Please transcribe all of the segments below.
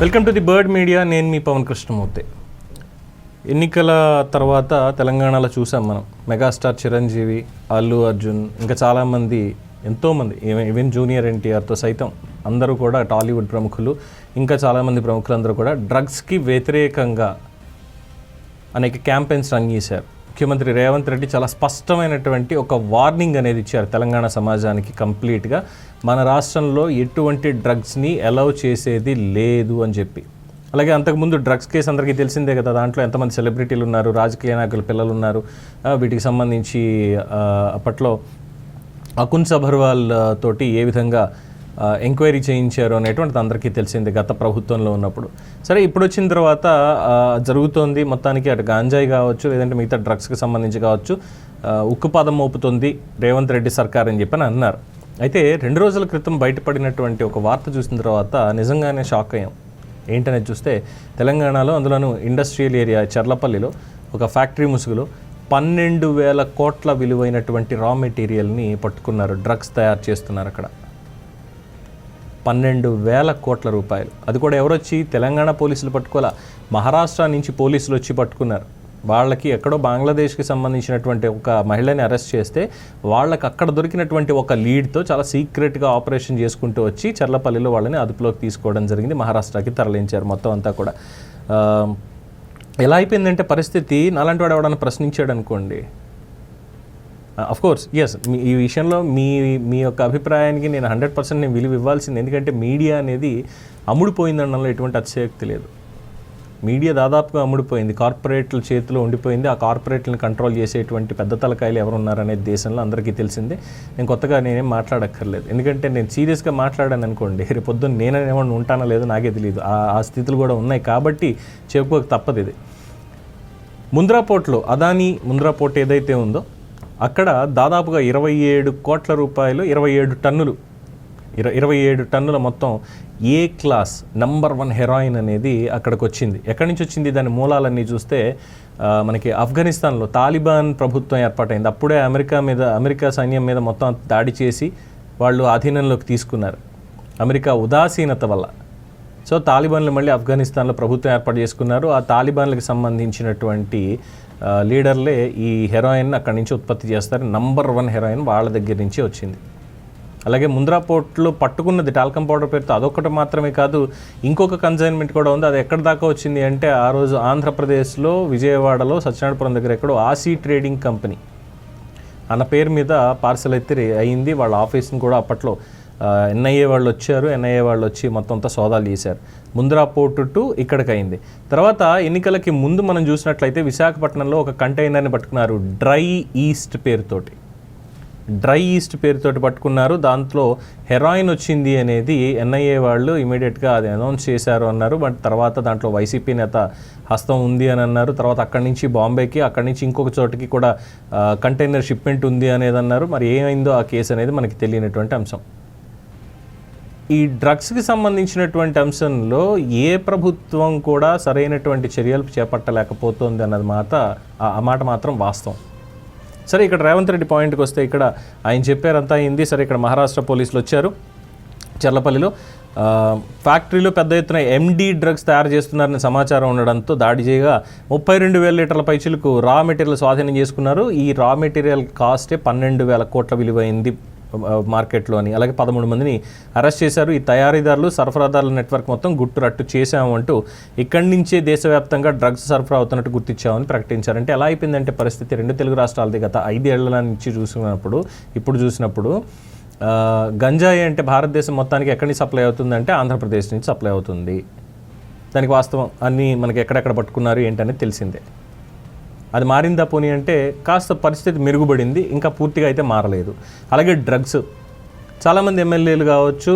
Welcome to the bird media. నేను మీ పవన్ కృష్ణమూర్తి. ఎన్నికల తర్వాత తెలంగాణలో చూసాం మనం. మెగాస్టార్ చిరంజీవి అల్లు అర్జున్ ఇంకా చాలామంది ఎంతోమంది ఈవెన్ జూనియర్ ఎన్టీఆర్తో సైతం అందరూ కూడా టాలీవుడ్ ప్రముఖులు ఇంకా చాలామంది ప్రముఖులందరూ కూడా డ్రగ్స్కి వ్యతిరేకంగా అనేక క్యాంపెయిన్స్ రన్ చేశారు. ముఖ్యమంత్రి రేవంత్ రెడ్డి చాలా స్పష్టమైనటువంటి ఒక వార్నింగ్ అనేది ఇచ్చారు తెలంగాణ సమాజానికి కంప్లీట్గా. మన రాష్ట్రంలో ఎటువంటి డ్రగ్స్ని అలౌ చేసేది లేదు అని చెప్పి. అలాగే అంతకుముందు డ్రగ్స్ కేసు అందరికీ తెలిసిందే కదా దాంట్లో ఎంతమంది సెలబ్రిటీలు ఉన్నారు రాజకీయ నాయకులు పిల్లలు ఉన్నారు. వీటికి సంబంధించి అప్పట్లో అకున్ సభర్వాల్ తోటి ఏ విధంగా ఎంక్వైరీ చేయించారు అనేటువంటిది అందరికీ తెలిసింది గత ప్రభుత్వంలో ఉన్నప్పుడు. సరే ఇప్పుడు వచ్చిన తర్వాత జరుగుతోంది మొత్తానికి అటు గాంజాయి కావచ్చు లేదంటే మిగతా డ్రగ్స్కి సంబంధించి కావచ్చు ఉక్కుపాదం మోపుతుంది రేవంత్ రెడ్డి సర్కార్ అని చెప్పి అన్నారు. అయితే రెండు రోజుల క్రితం బయటపడినటువంటి ఒక వార్త చూసిన తర్వాత నిజంగానే షాక్ అయ్యాం. ఏంటనేది చూస్తే తెలంగాణలో అందులోనూ ఇండస్ట్రియల్ ఏరియా చర్లపల్లిలో ఒక ఫ్యాక్టరీ ముసుగులో పన్నెండు వేల కోట్ల విలువైనటువంటి రా మెటీరియల్ని పట్టుకున్నారు డ్రగ్స్ తయారు చేస్తున్నారు అక్కడ. పన్నెండు వేల కోట్ల రూపాయలు. అది కూడా ఎవరొచ్చి? తెలంగాణ పోలీసులు పట్టుకోలే. మహారాష్ట్ర నుంచి పోలీసులు వచ్చి పట్టుకున్నారు. వాళ్ళకి ఎక్కడో బంగ్లాదేశ్కి సంబంధించినటువంటి ఒక మహిళని అరెస్ట్ చేస్తే వాళ్ళకి అక్కడ దొరికినటువంటి ఒక లీడ్తో చాలా సీక్రెట్గా ఆపరేషన్ చేసుకుంటూ వచ్చి చర్లపల్లిలో వాళ్ళని అదుపులోకి తీసుకోవడం జరిగింది. మహారాష్ట్రకి తరలించారు మొత్తం అంతా కూడా. ఎలా అయిపోయిందంటే పరిస్థితి? నాలాంటి వాడు ఎవడన్నా ప్రశ్నించాడు అనుకోండి అఫ్ కోర్స్ ఎస్ మీ ఈ విషయంలో మీ మీ యొక్క అభిప్రాయానికి నేను హండ్రెడ్ పర్సెంట్ నేను విలువ ఇవ్వాల్సింది. ఎందుకంటే మీడియా అనేది అమ్ముడుపోయిందనడంలో ఎటువంటి అతిశయోక్తి లేదు. మీడియా దాదాపుగా అమ్ముడిపోయింది. కార్పొరేట్ల చేతిలో ఉండిపోయింది. ఆ కార్పొరేట్లను కంట్రోల్ చేసేటువంటి పెద్ద తలకాయలు ఎవరు ఉన్నారనేది దేశంలో అందరికీ తెలిసిందే. నేను కొత్తగా నేనేం మాట్లాడక్కర్లేదు. ఎందుకంటే నేను సీరియస్గా మాట్లాడాను అనుకోండి రేపు పొద్దున్న నేనేమన్నా ఉంటానో లేదో నాకే తెలియదు ఆ ఆ స్థితులు కూడా ఉన్నాయి కాబట్టి చెప్పుకోక తప్పదు ఇది. ముంద్రా పోర్ట్లో అదానీ ముంద్రా పోర్ట్ ఏదైతే ఉందో అక్కడ దాదాపుగా ఇరవై ఏడు కోట్ల రూపాయలు ఇరవై ఏడు టన్నులు ఇరవై ఏడు టన్నుల మొత్తం A class number one heroin అనేది అక్కడికి వచ్చింది ఎక్కడి నుంచి వచ్చింది దాని మూలాలన్నీ చూస్తే మనకి ఆఫ్ఘనిస్తాన్లో తాలిబాన్ ప్రభుత్వం ఏర్పాటైంది. అప్పుడే అమెరికా మీద అమెరికా సైన్యం మీద మొత్తం దాడి చేసి వాళ్ళు ఆధీనంలోకి తీసుకున్నారు. అమెరికా ఉదాసీనత వల్ల. సో తాలిబాన్లు మళ్ళీ ఆఫ్ఘనిస్తాన్లో ప్రభుత్వం ఏర్పాటు చేసుకున్నారు. ఆ తాలిబాన్లకు సంబంధించినటువంటి లీడర్లే ఈ హెరాయిన్ అక్కడి నుంచి ఉత్పత్తి చేస్తారు. నంబర్ వన్ హెరాయిన్ వాళ్ళ దగ్గర నుంచి వచ్చింది. అలాగే ముంద్రా పోర్ట్లో పట్టుకున్నది టాల్కమ్ పౌడర్ పేరుతో అదొకటి మాత్రమే కాదు ఇంకొక కన్సైన్మెంట్ కూడా ఉంది. అది ఎక్కడి దాకా వచ్చింది అంటే ఆ రోజు ఆంధ్రప్రదేశ్లో విజయవాడలో సత్యనారాయణపురం దగ్గర ఎక్కడో ఆసీ ట్రేడింగ్ కంపెనీ. అన్న పేరు మీద పార్సల్ అయితే అయింది. వాళ్ళ ఆఫీస్ని కూడా అప్పట్లో ఎన్ఐఏ వాళ్ళు వచ్చారు ఎన్ఐఏ వాళ్ళు వచ్చి మొత్తం అంతా సోదాలు చేశారు. ముంద్రా పోర్టు టు ఇక్కడికి అయింది తర్వాత ఎన్నికలకి ముందు మనం చూసినట్లయితే విశాఖపట్నంలో ఒక కంటైనర్ని పట్టుకున్నారు డ్రై ఈస్ట్ పేరుతోటి. డ్రై ఈస్ట్ పేరుతోటి పట్టుకున్నారు. దాంట్లో హెరాయిన్ వచ్చింది అనేది ఎన్ఐఏ వాళ్ళు ఇమీడియట్గా అది అనౌన్స్ చేశారు అన్నారు. బట్ తర్వాత దాంట్లో వైసీపీ నేత హస్తం ఉంది అని అన్నారు. తర్వాత అక్కడి నుంచి బాంబేకి అక్కడి నుంచి ఇంకొక చోటికి కూడా కంటైనర్ షిప్మెంట్ ఉంది అనేది అన్నారు. మరి ఏమైందో ఆ కేసు అనేది మనకి తెలియనటువంటి అంశం. ఈ డ్రగ్స్కి సంబంధించినటువంటి అంశంలో ఏ ప్రభుత్వం కూడా సరైనటువంటి చర్యలు చేపట్టలేకపోతుంది అన్నది మాట ఆ- మాట మాత్రం వాస్తవం. సరే ఇక్కడ రేవంత్ రెడ్డి పాయింట్కి వస్తే ఇక్కడ ఆయన చెప్పారంతా అయింది. సరే ఇక్కడ మహారాష్ట్ర పోలీసులు వచ్చారు చర్లపల్లిలో. ఫ్యాక్టరీలో పెద్ద ఎత్తున ఎండీ డ్రగ్స్ తయారు చేస్తున్నారని సమాచారం ఉండడంతో దాడి చేయగా ముప్పై రెండు వేల లీటర్ల పైచులకు రా మెటీరియల్ స్వాధీనం చేసుకున్నారు. ఈ రా మెటీరియల్ కాస్టే పన్నెండు వేల కోట్ల విలువైంది. మార్కెట్లోని అలాగే పదమూడు మందిని అరెస్ట్ చేశారు. ఈ తయారీదారులు సరఫరాదారుల నెట్వర్క్ మొత్తం గుట్టురట్టు చేశామంటూ ఇక్కడి నుంచే దేశవ్యాప్తంగా డ్రగ్స్ సరఫరా అవుతున్నట్టు గుర్తించామని ప్రకటించారంటే ఎలా అయిపోయిందంటే పరిస్థితి రెండు తెలుగు రాష్ట్రాలది గత ఐదేళ్ళ నుంచి చూసినప్పుడు ఇప్పుడు చూసినప్పుడు గంజాయి అంటే భారతదేశం మొత్తానికి ఎక్కడి నుంచి సప్లై అవుతుందంటే ఆంధ్రప్రదేశ్ నుంచి సప్లై అవుతుంది. దానికి వాస్తవం అన్నీ మనకి ఎక్కడెక్కడ పట్టుకున్నారు ఏంటనేది తెలిసిందే. అది మారిందా పోనీ అంటే కాస్త పరిస్థితి మెరుగుపడింది ఇంకా పూర్తిగా అయితే మారలేదు. అలాగే డ్రగ్స్. చాలామంది ఎమ్మెల్యేలు కావచ్చు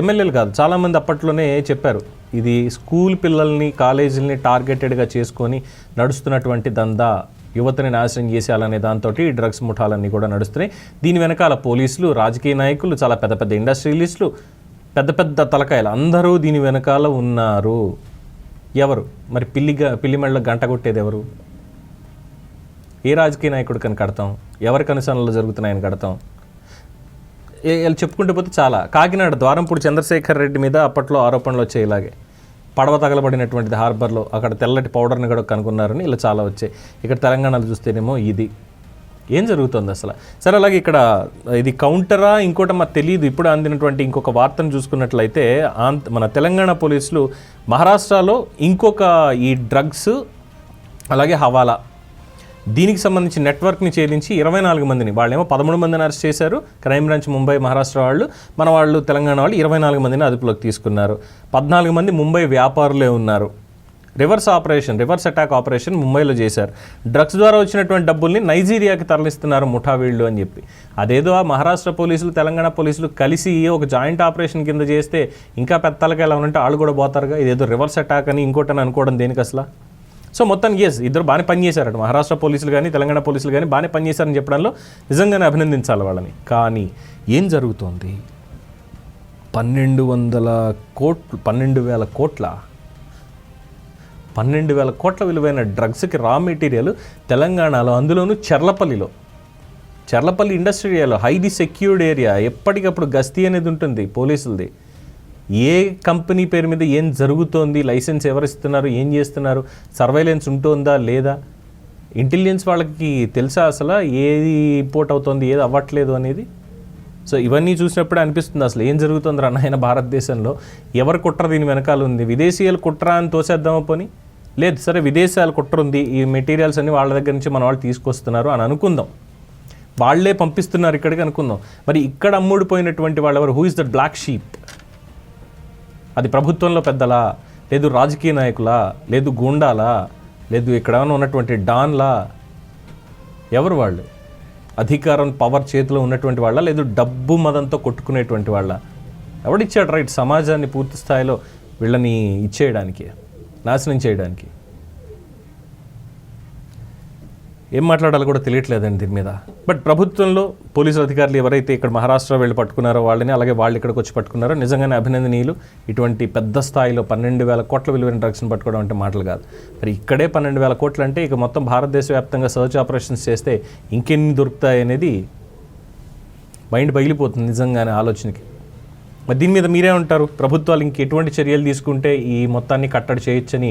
ఎమ్మెల్యేలు కాదు చాలామంది అప్పట్లోనే చెప్పారు ఇది స్కూల్ పిల్లల్ని కాలేజీలని టార్గెటెడ్గా చేసుకొని నడుస్తున్నటువంటి దందా యువతని నాశనం చేసేయాలనే దాంతో ఈ డ్రగ్స్ ముఠాలన్నీ కూడా నడుస్తున్నాయి. దీని వెనకాల పోలీసులు రాజకీయ నాయకులు చాలా పెద్ద పెద్ద ఇండస్ట్రియలిస్టులు పెద్ద పెద్ద తలకాయలు అందరూ దీని వెనకాల ఉన్నారు. ఎవరు? మరి పిల్లిగా పిల్లిమెళ్ళ గంట కొట్టేది ఎవరు? ఏ రాజకీయ నాయకుడు కనుక కడతాం ఎవరి కనుసనలు జరుగుతున్నాయని కడతాం. ఏ- చెప్పుకుంటూ పోతే చాలా. కాకినాడ ద్వారంపూడి చంద్రశేఖర్ రెడ్డి మీద అప్పట్లో ఆరోపణలు వచ్చాయి ఇలాగే. పడవ తగలబడినటువంటిది హార్బర్లో అక్కడ తెల్లటి పౌడర్ని కూడా కనుగొన్నారని ఇలా చాలా వచ్చాయి. ఇక్కడ తెలంగాణలో చూస్తేనేమో ఇది. ఏం జరుగుతుంది అసలు? సరే అలాగే ఇక్కడ ఇది కౌంటరా ఇంకోటి మాకు తెలియదు. ఇప్పుడు అందినటువంటి ఇంకొక వార్తను చూసుకున్నట్లయితే ఆంత్ మన తెలంగాణ పోలీసులు మహారాష్ట్రలో ఇంకొక ఈ డ్రగ్స్ అలాగే హవాలా దీనికి సంబంధించి నెట్వర్క్ని ఛేదించి ఇరవై నాలుగు మందిని వాళ్ళేమో పదమూడు మందిని అరెస్ట్ చేశారు. క్రైమ్ బ్రాంచ్ ముంబై మహారాష్ట్ర వాళ్ళు మన వాళ్ళు తెలంగాణ వాళ్ళు ఇరవై నాలుగు మందిని అదుపులోకి తీసుకున్నారు. పద్నాలుగు మంది ముంబై వ్యాపారులే ఉన్నారు. Reverse operation reverse attack operation ముంబైలో చేశారు. డ్రగ్స్ ద్వారా వచ్చినటువంటి డబ్బుల్ని నైజీరియాకి తరలిస్తున్నారు ముఠా వీళ్ళు అని చెప్పి. అదేదో ఆ మహారాష్ట్ర పోలీసులు తెలంగాణ పోలీసులు కలిసి ఒక జాయింట్ ఆపరేషన్ కింద చేస్తే ఇంకా పెద్దలకి ఎలా ఉంటే వాళ్ళు కూడా పోతారుగా? ఇదేదో రివర్స్ అటాక్ అని ఇంకోటని అనుకోవడం దేనికి అసలు? సో మొత్తానికి ఎస్ ఇద్దరు బాగానే పనిచేశారట మహారాష్ట్ర పోలీసులు కానీ తెలంగాణ పోలీసులు కానీ బాగానే పనిచేశారని చెప్పడంలో నిజంగానే అభినందించాలి వాళ్ళని. కానీ ఏం జరుగుతోంది? పన్నెండు వందల కోట్లు పన్నెండు వేల కోట్ల పన్నెండు వేల కోట్ల విలువైన డ్రగ్స్కి రా మెటీరియల్ తెలంగాణలో అందులోనూ చెర్లపల్లిలో. Cherlapalli industrial highly secured area ఎప్పటికప్పుడు గస్తీ అనేది ఉంటుంది పోలీసులది. ఏ కంపెనీ పేరు మీద ఏం జరుగుతోంది? లైసెన్స్ ఎవరు ఇస్తున్నారు? ఏం చేస్తున్నారు? సర్వైలెన్స్ ఉంటుందా? లేదా? ఇంటెలిజెన్స్ వాళ్ళకి తెలుసా అసలు? ఏది ఇంపోర్ట్ అవుతుంది? ఏది అవ్వట్లేదు అనేది? సో ఇవన్నీ చూసినప్పుడే అనిపిస్తుంది అసలు ఏం జరుగుతుంది రా నాయన భారతదేశంలో? ఎవరు కుట్ర దీని వెనకాల ఉంది? విదేశీయులు కుట్ర అని తోసేద్దామా పోని? లేదు సరే విదేశాల కుట్ర ఉంది. ఈ మెటీరియల్స్ అన్ని వాళ్ళ దగ్గర నుంచి మన వాళ్ళు తీసుకొస్తున్నారు అని అనుకుందాం. వాళ్ళే పంపిస్తున్నారు ఇక్కడికి అనుకుందాం. మరి ఇక్కడ అమ్ముడిపోయినటువంటి వాళ్ళు ఎవరు who is that black sheep అది ప్రభుత్వంలో పెద్దలా లేదు రాజకీయ నాయకులా లేదు గూండాలా లేదు ఇక్కడ ఉన్నటువంటి డాన్లా ఎవరు వాళ్ళు? అధికారం పవర్ చేతిలో ఉన్నటువంటి వాళ్ళ లేదు డబ్బు మదంతో కొట్టుకునేటువంటి వాళ్ళ? ఎవడిచ్చాడు రైట్ సమాజాన్ని పూర్తి స్థాయిలో వీళ్ళని ఇచ్చేయడానికి నాశనం చేయడానికి? ఏం మాట్లాడాలో కూడా తెలియట్లేదండి దీని మీద. బట్ ప్రభుత్వంలో పోలీసు అధికారులు ఎవరైతే ఇక్కడ మహారాష్ట్ర వెళ్ళి పట్టుకున్నారో వాళ్ళని అలాగే వాళ్ళు ఇక్కడికి వచ్చి పట్టుకున్నారో నిజంగానే అభినందనీయులు. ఇటువంటి పెద్ద స్థాయిలో పన్నెండు వేల కోట్ల విలువైన డ్రగ్స్ని పట్టుకోవడం అంటే మాటలు కాదు. మరి ఇక్కడే పన్నెండు వేల కోట్లు అంటే ఇక మొత్తం భారతదేశ వ్యాప్తంగా సర్చ్ ఆపరేషన్స్ చేస్తే ఇంకెన్ని దొరుకుతాయి అనేది మైండ్ పగిలిపోతుంది నిజంగానే ఆలోచనకి. మరి దీని మీద మీరే ఉంటారు ప్రభుత్వాలు ఇంకెటువంటి చర్యలు తీసుకుంటే ఈ మొత్తాన్ని కట్టడి చేయొచ్చని